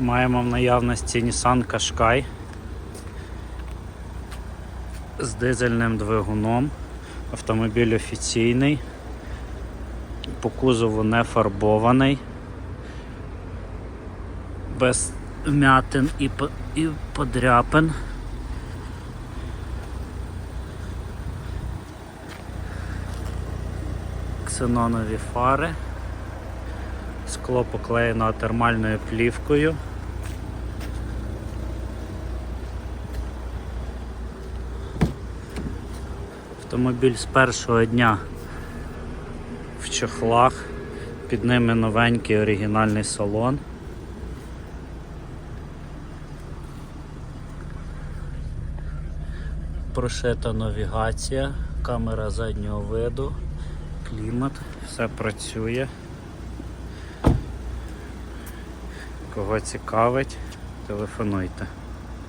Маємо в наявності Nissan Qashqai з дизельним двигуном. Автомобіль офіційний, по кузову не фарбований, без вмятин і, і подряпин. Ксенонові фари. Скло поклеєно термальною плівкою. Автомобіль з першого дня в чохлах, під ними новенький оригінальний салон. Прошита навігація, камера заднього виду, клімат, все працює. Кого цікавить, телефонуйте.